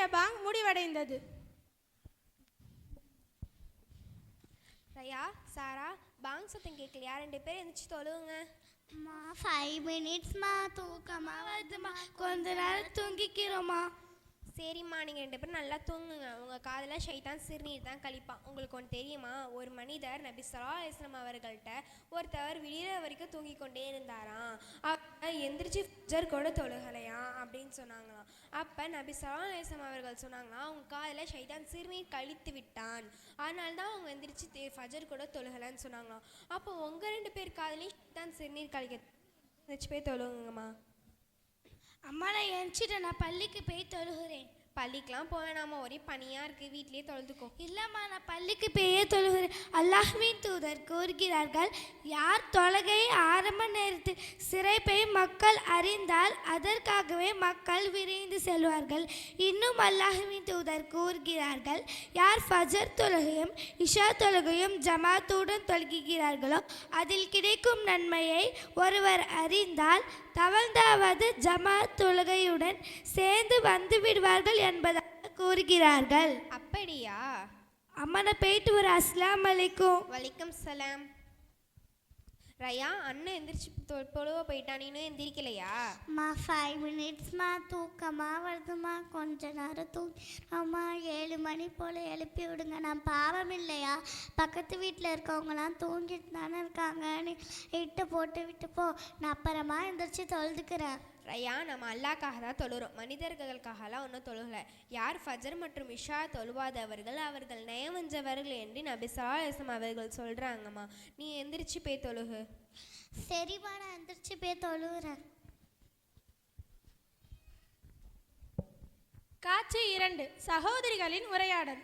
இன்றைய பாங் முடிவடைந்தது. ரயா சாரா பாங் சத்தம் கேட்கலையா? ரெண்டு பேரும் எந்திரிச்சு தொழுவுங்க. அம்மா ஃபைவ் மினிட்ஸ்மா தூக்கமா வருதுமா கொஞ்ச நேரம் தூங்கிக்கிறோமா சரிம்மா நீங்கள் ரெண்டு பேரும் நல்லா தூங்குங்க. உங்கள் காதில் ஷைத்தான் சிறுநீர் தான் கழிப்பான் உங்களுக்கு ஒன்று தெரியுமா? ஒரு மனிதர் நபி சலா இஸ்லாம் அவர்கள்ட்ட ஒருத்தவர் விடிகிற வரைக்கும் தூங்கிக் கொண்டே இருந்தாராம். அப்போ எந்திரிச்சு ஃபஜர் கூட தொழுகலையாம் அப்படின்னு சொன்னாங்களாம். அப்போ நபி சலா இஸ்லாம் அவர்கள் சொன்னாங்களாம் அவங்க காதில் ஷைத்தான் சிறுநீர் கழித்து விட்டான். அதனால தான் அவங்க எந்திரிச்சு தே- ஃபஜர் கூட தொழுகலைன்னு சொன்னாங்களாம். அப்போ உங்கள் ரெண்டு பேர் காதலையும் ஷைத்தான் சிறுநீர் கழிக்க போய் தொழுகுங்கம்மா. அம்மா நான் எழுந்துட்டு நான் பள்ளிக்கு போய் தொழுகிறேன். பள்ளிக்கெலாம் போக வேணாமா ஒரே பனியாக இருக்குது வீட்லேயே தொழுதுக்கோ. இல்லைம்மா நான் பள்ளிக்கு போயே தொழுகிறேன். அல்லாஹ்வின் தூதர் கூறுகிறார்கள் யார் தொழுகை ஆரம்ப நேரத்தில் சிறைப்பை மக்கள் அறிந்தால் அதற்காகவே மக்கள் விரைந்து செல்வார்கள். இன்னும் அல்லாஹ்வின் தூதர் கூறுகிறார்கள் யார் ஃபஜர் தொழுகையும் இஷா தொழுகையும் ஜமாத்துடன் தொழுகிறார்களோ அதில் கிடைக்கும் நன்மையை ஒருவர் அறிந்தால் தவழ்ந்தாவது ஜமாத் தொழுகையுடன் சேர்ந்து வந்து விடுவார்கள் என்பதாக கூறுகிறார்கள். அப்படியா? அம்மா நான் போயிட்டு வர அஸ்லாம் அலைக்கும். வலைக்கம் சலாம். ரயா அண்ணன் எந்திரிச்சு தொ- தொழுவ போயிட்டா நீனும் எந்திரிக்கலையா? அம்மா ஃபைவ் மினிட்ஸ்மா தூக்கமாக வருதுமா கொஞ்ச நேரம் தூங்கி அம்மா ஏழு மணி போல் எழுப்பி விடுங்க. நான் பாவம் இல்லையா? பக்கத்து வீட்டில் இருக்கவங்களாம் தூங்கிட்டு தானே இருக்காங்க நீ இட்டு போட்டு விட்டு போ. நான் அப்புறமா எந்திரிச்சு தொழுதுக்கிறேன். ரயா நம்ம அல்லாக்காக தான் தொழுறோம். மனிதர்களுக்காகலாம் ஒன்றும் தொழுகலை. யார் ஃபஜர் மற்றும் இஷா தொழுவாதவர்கள் அவர்கள் நயவஞ்சவர்கள் என்று நபி சலாஹம் அவர்கள் சொல்கிறாங்கம்மா நீ எந்திரிச்சு போய் தொழுகு. சரிம்மா நான் எந்திரிச்சு போய் தொழுகிறேன் காட்சி இரண்டு சகோதரிகளின் உரையாடல்.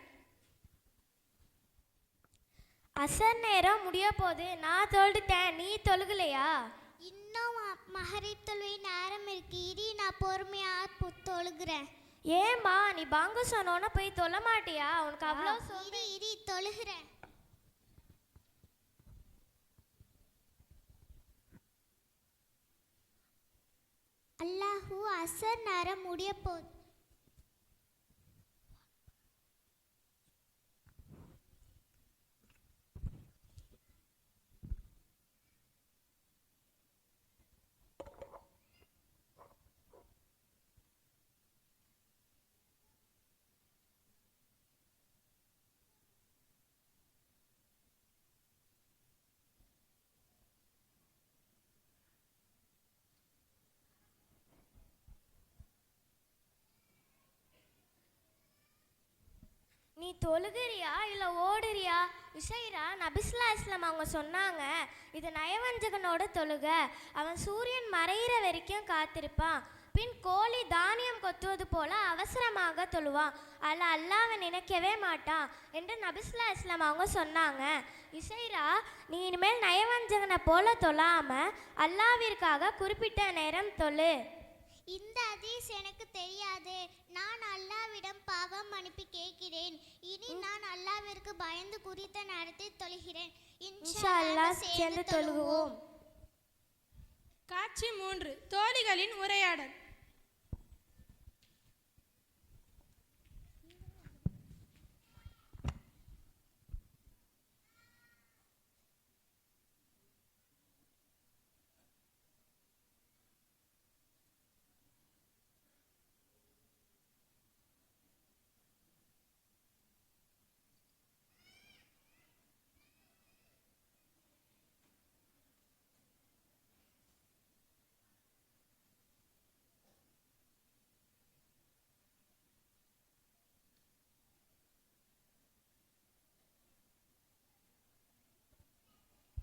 அசர் நேரம் முடிய போது நான் தொழுதுட்டேன். நீ தொழுகலையா? இன்னும் மகரிப் தொழுவை நேரம் இருக்கு. இடி நான் பொறுமையாக தொழுகிறேன் ஏம்மா நீ பாங்கு சொன்னோன்னு போய் தொழ மாட்டியா? உனக்கு அவ்வளோ இடி இடி தொழுகிறேன். அல்லாஹூ அசர் நேரம் முடிய போகுது நீ தொழுகிறியா இல்லை ஓடுறியா? இசைரா நபிஸ்லா இஸ்லாம் அவங்க சொன்னாங்க இது நயவஞ்சகனோட தொழுக. அவன் சூரியன் மறையிற வரைக்கும் காத்திருப்பான். பின் கோழி தானியம் கொத்துவது போல அவசரமாக தொழுவான். அல்ல அல்லாவை நினைக்கவே மாட்டான் என்று நபிஸ்லா இஸ்லாம் அவங்க சொன்னாங்க. இசைரா நீ இனிமேல் நயவஞ்சகனை போல தொழாம அல்லாவிற்காக குறிப்பிட்ட நேரம் தொழு. இந்த ஹதீஸ் எனக்கு தெரியாது. நான் அல்லாவிடம் பாவம் மன்னிப்பு கேட்கிறேன். இனி நான் அல்லாவிற்கு பயந்து குறித்த நேரத்தில் தொழுகிறேன். இன்ஷா அல்லாஹ் சேர்ந்து தொழுகுவோம் காட்சி மூன்று. தோழிகளின் உரையாடல்.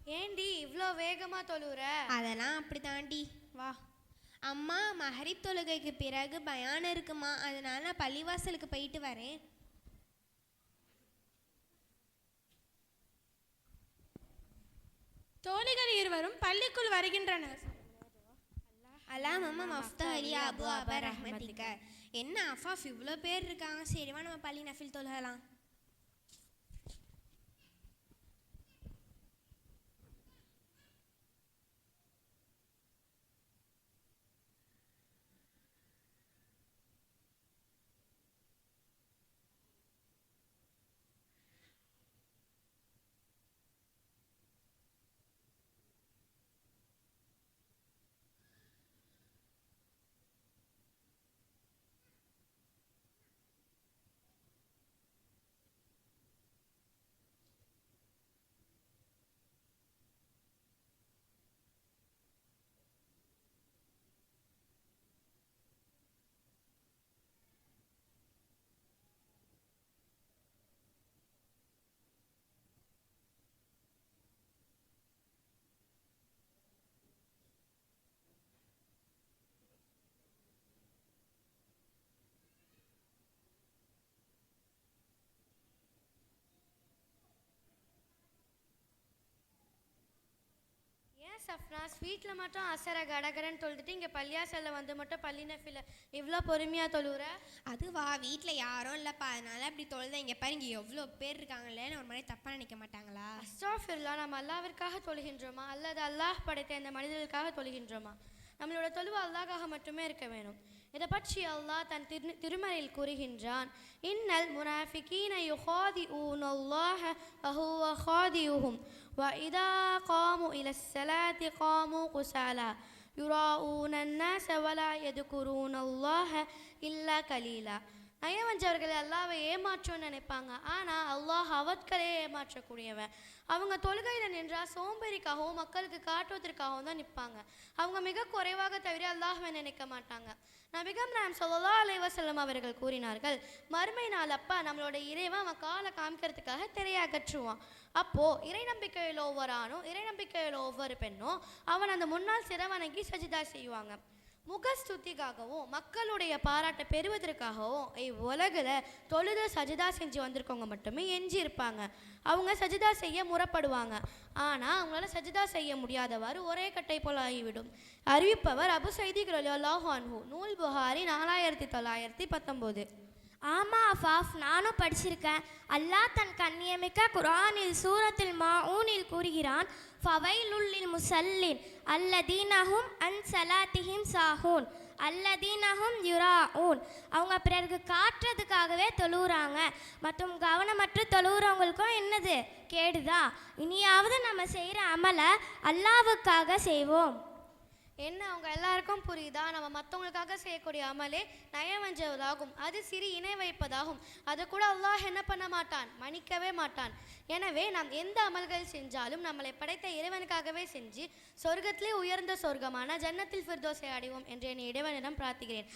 ஏண்டி இவ்வளோ வேகமாக தொழுற அதெல்லாம் அப்படி தாண்டி வா. அம்மா மஹரிப் தொழுகைக்கு பிறகு பயானம் இருக்குமா? அதனால நான் பள்ளிவாசலுக்கு போயிட்டு வரேன். தோழிகள் இருவரும் பள்ளிக்குள் வருகின்றனர். அலாம் அம்மா மஃப்தா அலி அபு அபா ரஹ்மதிக்க என்ன அஃபாஃப் இவ்வளோ பேர் இருக்காங்க. சரிவா நம்ம பள்ளி நஃபில் தொழுகலாம். சஃப்னாஸ் வீட்டில் மட்டும் அசர கடகரன்னு தொழுதுட்டு இங்கே பள்ளியாசல்ல வந்து மட்டும் பள்ளி நஃபில இவ்வளோ பொறுமையாக தொழுவுற? அதுவா வீட்டில் யாரும் இல்லைப்பா. அதனால அப்படி தொழுத இங்கே பாரு இங்கே எவ்வளோ பேர் இருக்காங்களேன்னு ஒரு மாதிரி தப்பாக நினைக்க மாட்டாங்களா? அஸ்டாஃபிர்லா நம்ம அல்லாவிற்காக தொழுகின்றோமா? அல்லது அல்லாஹ் படைத்த இந்த மனிதர்களுக்காக தொழுகின்றோமா? நம்மளோட தொழுவு அல்லாஹ்காக மட்டுமே இருக்க வேணும் இதை பற்றி அல்லாஹ் தன் திரு திருமறையில் கூறுகின்றான் இன்னல் முனாஃபிகீன யுஹாதி ஊனல்லாஹ வஹுவ ஹாதியுஹும் வ இதா காமு இல ஸலாத்தி காமு குசாலா யுராஊன الناس ولا يذكرون الله إلا قليلا நயவஞ்சவர்கள் அல்லாவை ஏமாற்றோன்னு நினைப்பாங்க. ஆனால் அல்லாஹ் அவட்களே ஏமாற்றக்கூடியவன். அவங்க தொழுகையில் நின்றால் சோம்பேறிக்காகவும் மக்களுக்கு காட்டுவதற்காகவும் தான் நிற்பாங்க. அவங்க மிக குறைவாக தவிர அல்லாஹுவை நினைக்க மாட்டாங்க. நபிகம் நாம் சொல்லலா அலைவசல்லம் அவர்கள் கூறினார்கள் மறுமை நாள் அப்பா நம்மளோட இறைவன் அவன் காலை காமிக்கிறதுக்காக திரையை அகற்றுவான். அப்போ இறை நம்பிக்கையில் ஒவ்வொரு ஆணும் இறை நம்பிக்கையில் ஒவ்வொரு பெண்ணும் அவன் அந்த முன்னாள் சிறவணங்கி சஜிதா செய்வாங்க. முகஸ்துதிக்காகவும் மக்களுடைய பாராட்டை பெறுவதற்காகவும் இவ்வுலகில் தொழுத சஜிதா செஞ்சு வந்திருக்கவங்க மட்டுமே எஞ்சி இருப்பாங்க அவங்க சஜிதா செய்ய முறப்படுவாங்க. ஆனால் அவங்களால சஜிதா செய்ய முடியாதவாறு ஒரே கட்டை போல் ஆகிவிடும். அறிவிப்பவர் அபு சைதி அல்லாஹு அன்ஹு. நூல் புகாரி நாலாயிரத்தி தொள்ளாயிரத்தி பத்தொம்போது. ஆமாம் அஃபாஃப் நானும் படிச்சிருக்கேன். அல்லாஹ் தன் கண்ணியமிக்க குரானில் சூரத்தில் மாஊனில் கூறுகிறான் ஃபவைலுல்லில் முசல்லின் அல்லதீனஹும் அன் சலாத்திஹிம் சாஹூன் அல்லதீனஹும் யுராஊன். அவங்க பிறருக்கு காட்டுறதுக்காகவே தொழுகிறாங்க மற்றும் கவனமற்று தொழுகிறவங்களுக்கும் என்னது? கேடுதா இனியாவது நம்ம செய்கிற அமலை அல்லாவுக்காக செய்வோம். என்ன அவங்க எல்லாருக்கும் புரியுதா? நம்ம மற்றவங்களுக்காக செய்யக்கூடிய அமலே நயவஞ்சவதாகும் அது சிறு இணை வைப்பதாகும். அது கூட அல்லாஹ் என்ன பண்ண மாட்டான்? மன்னிக்கவே மாட்டான். எனவே நாம் எந்த அமல்கள் செஞ்சாலும் நம்மளை படைத்த இறைவனுக்காகவே செஞ்சு சொர்க்கத்திலே உயர்ந்த சொர்க்கமான ஜன்னத்தில் ஃபிர்தோசை அடைவோம் என்று என் இறைவனிடம் பிரார்த்திக்கிறேன்.